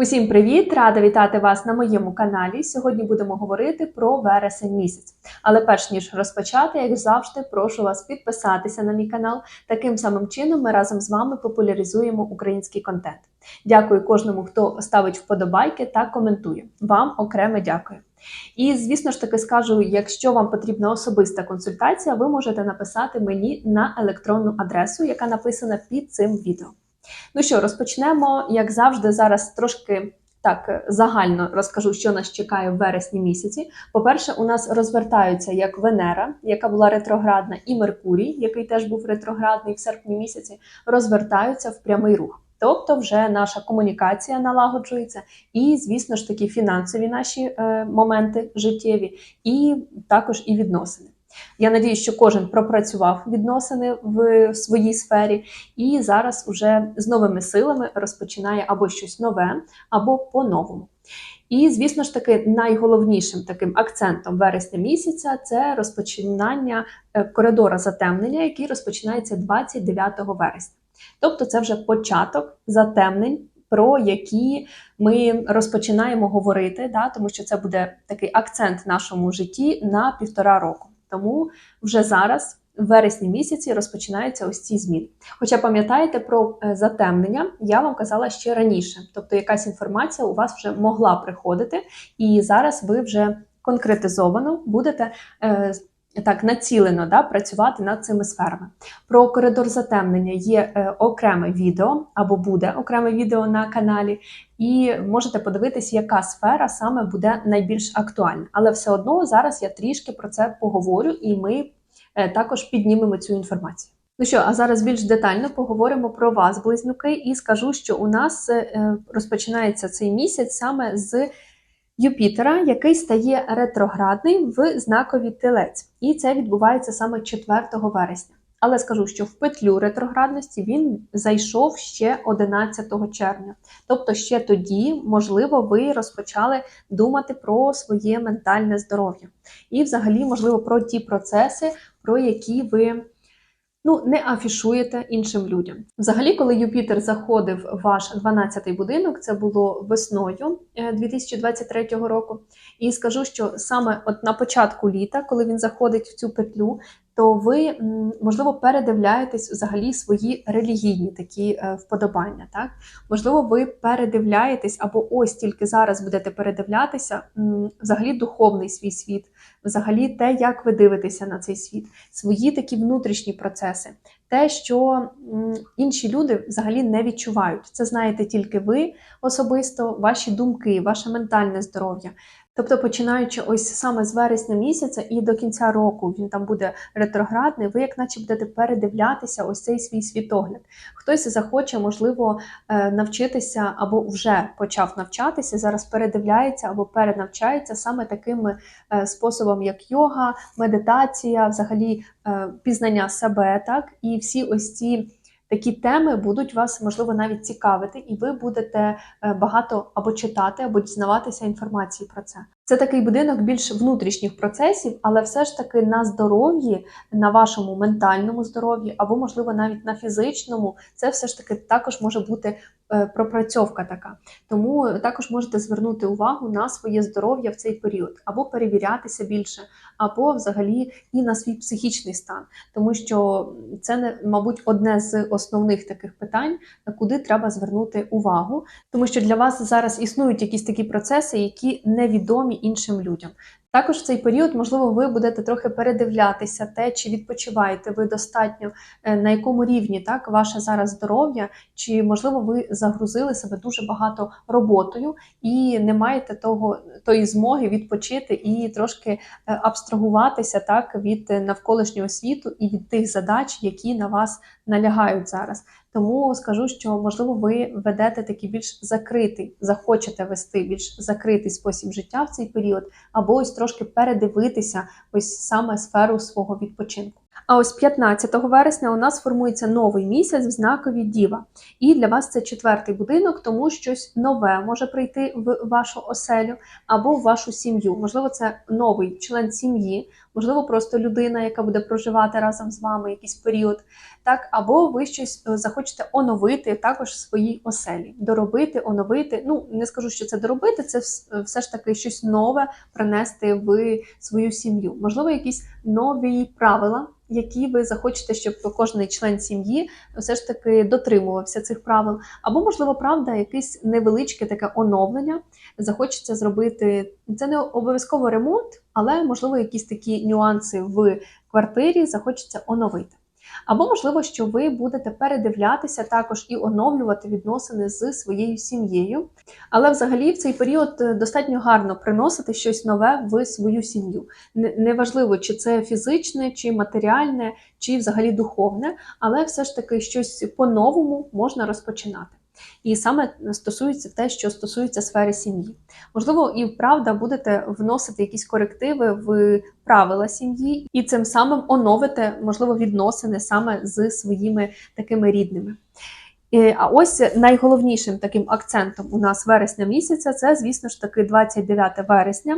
Усім привіт! Рада вітати вас на моєму каналі. Сьогодні будемо говорити про вересень місяць. Але перш ніж розпочати, як завжди, прошу вас підписатися на мій канал. Таким самим чином ми разом з вами популяризуємо український контент. Дякую кожному, хто ставить вподобайки та коментує. Вам окреме дякую. І звісно ж таки скажу, якщо вам потрібна особиста консультація, ви можете написати мені на електронну адресу, яка написана під цим відео. Ну що, розпочнемо, як завжди, зараз трошки так загально розкажу, що нас чекає в вересні місяці. По-перше, у нас розвертаються як Венера, яка була ретроградна, і Меркурій, який теж був ретроградний в серпні місяці, розвертаються в прямий рух. Тобто, вже наша комунікація налагоджується, і, звісно ж таки, фінансові наші е, моменти життєві, і також і відносини. Я надію, що кожен пропрацював відносини в своїй сфері, і зараз уже з новими силами розпочинає або щось нове, або по-новому. І, звісно ж таки, найголовнішим таким акцентом вересня місяця це розпочинання е, коридора затемнення, який розпочинається 29 вересня. Тобто, це вже початок затемнень. Про які ми розпочинаємо говорити, да, тому що це буде такий акцент в нашому житті на півтора року. Тому вже зараз, в вересні місяці, розпочинаються ось ці зміни. Хоча пам'ятаєте про е, затемнення, я вам казала ще раніше, тобто якась інформація у вас вже могла приходити, і зараз ви вже конкретизовано будете. Е, так, націлено да, працювати над цими сферами. Про коридор затемнення є е, окреме відео або буде окреме відео на каналі, і можете подивитись, яка сфера саме буде найбільш актуальна. Але все одно зараз я трішки про це поговорю, і ми е, також піднімемо цю інформацію. Ну що, а зараз більш детально поговоримо про вас, близнюки, і скажу, що у нас е, розпочинається цей місяць саме з Юпітера, який стає ретроградний в знакові телець, і це відбувається саме 4 вересня. Але скажу, що в петлю ретроградності він зайшов ще 11 червня. Тобто, ще тоді, можливо, ви розпочали думати про своє ментальне здоров'я. І, взагалі, можливо, про ті процеси, про які ви ну, не афішуєте іншим людям. Взагалі, коли Юпітер заходив в ваш 12-й будинок, це було весною 2023 року. І скажу, що саме от на початку літа, коли він заходить в цю петлю, то ви можливо передивляєтесь взагалі свої релігійні такі е, вподобання. Так можливо, ви передивляєтесь або ось тільки зараз будете передивлятися взагалі духовний свій світ, взагалі те, як ви дивитеся на цей світ, свої такі внутрішні процеси, те, що інші люди взагалі не відчувають. Це знаєте тільки ви особисто, ваші думки, ваше ментальне здоров'я. Тобто, починаючи ось саме з вересня місяця і до кінця року він там буде ретроградний, ви як наче будете передивлятися ось цей свій світогляд. Хтось захоче, можливо, е, навчитися або вже почав навчатися, зараз передивляється або перенавчається саме таким е, способом, як йога, медитація, взагалі е, пізнання себе, так і всі ось ці. Такі теми будуть вас можливо навіть цікавити, і ви будете е, багато або читати, або дізнаватися інформації про це. Це такий будинок більш внутрішніх процесів, але все ж таки на здоров'ї, на вашому ментальному здоров'ї, або можливо навіть на фізичному, це все ж таки також може бути пропрацьовка така. Тому також можете звернути увагу на своє здоров'я в цей період, або перевірятися більше, або взагалі і на свій психічний стан, тому що це мабуть одне з основних таких питань, куди треба звернути увагу, тому що для вас зараз існують якісь такі процеси, які невідомі іншим людям. Також в цей період, можливо, ви будете трохи передивлятися те, чи відпочиваєте ви достатньо, е, на якому рівні так ваше зараз здоров'я, чи можливо ви загрузили себе дуже багато роботою і не маєте того тої змоги відпочити і трошки е, абстрагуватися так від навколишнього світу і від тих задач, які на вас налягають зараз. Тому скажу, що можливо ви ведете такий більш закритий, захочете вести більш закритий спосіб життя в цей період, або ось трошки передивитися ось саме сферу свого відпочинку. А ось 15 вересня у нас формується новий місяць в знакові Діва. І для вас це четвертий будинок, тому щось нове може прийти в вашу оселю або в вашу сім'ю. Можливо, це новий член сім'ї, можливо, просто людина, яка буде проживати разом з вами якийсь період. Так, або ви щось е, захочете оновити також своїй оселі, доробити, оновити. Ну не скажу, що це доробити, це все ж таки щось нове принести в свою сім'ю. Можливо, якісь нові правила, які ви захочете, щоб кожен член сім'ї все ж таки дотримувався цих правил. Або, можливо, правда, якесь невеличке таке оновлення. Захочеться зробити це не обов'язково ремонт, але можливо якісь такі нюанси в квартирі захочеться оновити. Або можливо, що ви будете передивлятися також і оновлювати відносини з своєю сім'єю. Але взагалі в цей період е, достатньо гарно приносити щось нове в свою сім'ю. Неважливо, чи це фізичне, чи матеріальне, чи взагалі духовне, але все ж таки щось по-новому можна розпочинати. І саме стосується те, що стосується сфери сім'ї. Можливо, і правда будете вносити якісь корективи в правила сім'ї, і цим самим оновите, можливо, відносини саме з своїми такими рідними. А ось найголовнішим таким акцентом у нас вересня місяця це, звісно ж таки, 29 вересня.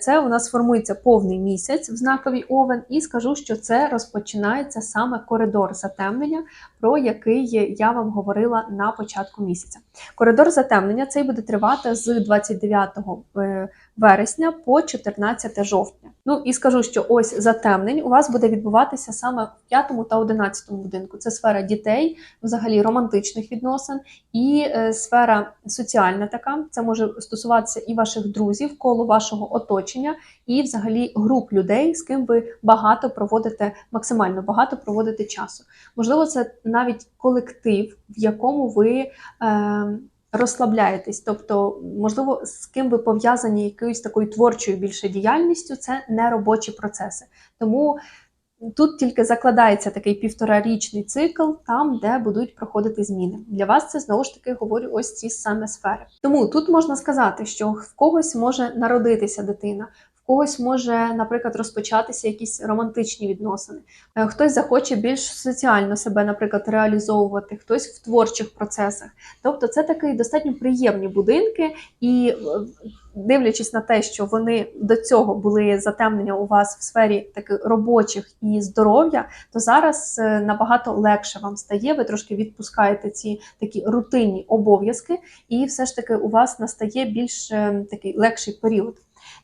Це у нас формується повний місяць в знаковій овен, і скажу, що це розпочинається саме коридор затемнення, про який я вам говорила на початку місяця. Коридор затемнення цей буде тривати з 29 е, вересня по 14 жовтня. Ну і скажу, що ось затемнень у вас буде відбуватися саме в 5 та 11 будинку. Це сфера дітей, взагалі романтичних відносин, і е, сфера соціальна така. Це може стосуватися і ваших друзів, коло вашого оточення, і взагалі груп людей, з ким ви багато проводите, максимально багато проводите часу. Можливо, це навіть колектив, в якому ви. Е, Розслабляєтесь, тобто, можливо, з ким ви пов'язані якоюсь такою творчою більше діяльністю, це не робочі процеси. Тому тут тільки закладається такий півторарічний цикл, там, де будуть проходити зміни. Для вас це знову ж таки говорю ось ці саме сфери. Тому тут можна сказати, що в когось може народитися дитина. Когось може, наприклад, розпочатися якісь романтичні відносини. Е, Хтось захоче більш соціально себе, наприклад, реалізовувати, хтось в творчих процесах. Тобто, це такі достатньо приємні будинки, і е, дивлячись на те, що вони до цього були затемнення у вас в сфері таких робочих і здоров'я, то зараз е, набагато легше вам стає. Ви трошки відпускаєте ці такі рутинні обов'язки, і все ж таки у вас настає більш такий легший період.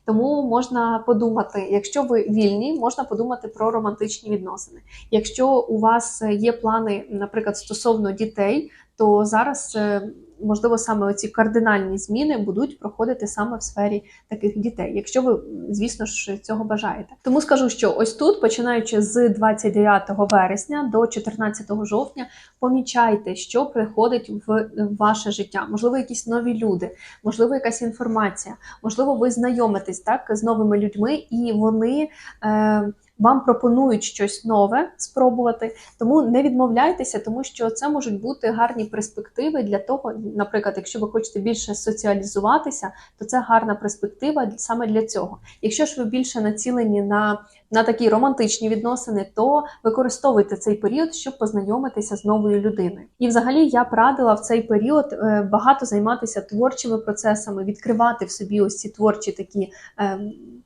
Тому можна подумати, якщо ви вільні, можна подумати про романтичні відносини. Якщо у вас є плани, наприклад, стосовно дітей, то зараз е, можливо саме оці кардинальні зміни будуть проходити саме в сфері таких дітей, якщо ви, звісно ж, цього бажаєте. Тому скажу, що ось тут, починаючи з 29 вересня до 14 жовтня, помічайте, що приходить в ваше життя. Можливо, якісь нові люди, можливо, якась інформація, можливо, ви знайомитесь так з новими людьми, і вони. Е, вам пропонують щось нове спробувати, тому не відмовляйтеся, тому що це можуть бути гарні перспективи для того, наприклад, якщо ви хочете більше соціалізуватися, то це гарна перспектива саме для цього. Якщо ж ви більше націлені на, на такі романтичні відносини, то використовуйте цей період, щоб познайомитися з новою людиною. І взагалі я б радила в цей період е, багато займатися творчими процесами, відкривати в собі ось ці творчі такі е,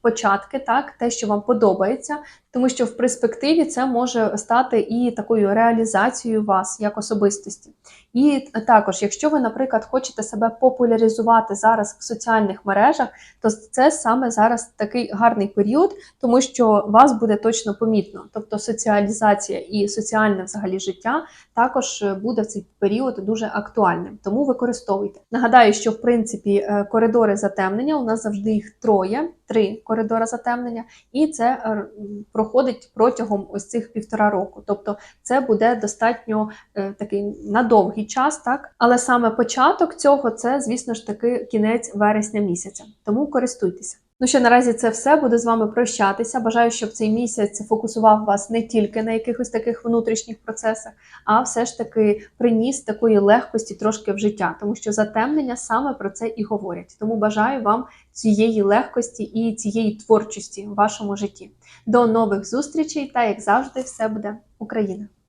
початки, так те, що вам подобається. Тому що в перспективі це може стати і такою реалізацією вас як особистості. І також, якщо ви, наприклад, хочете себе популяризувати зараз в соціальних мережах, то це саме зараз такий гарний період, тому що вас буде точно помітно. Тобто соціалізація і соціальне взагалі життя також буде в цей період дуже актуальним. Тому використовуйте. Нагадаю, що в принципі е, коридори затемнення у нас завжди їх троє, три коридори затемнення, і це е, проходить протягом ось цих півтора року. Тобто це буде достатньо е, такий на довгий час, так але саме початок цього це, звісно ж таки, кінець вересня місяця. Тому користуйтеся. Ну що наразі це все. Буду з вами прощатися. Бажаю, щоб цей місяць фокусував вас не тільки на якихось таких внутрішніх процесах, а все ж таки приніс такої легкості трошки в життя, тому що затемнення саме про це і говорять. Тому бажаю вам цієї легкості і цієї творчості в вашому житті. До нових зустрічей та як завжди, все буде Україна!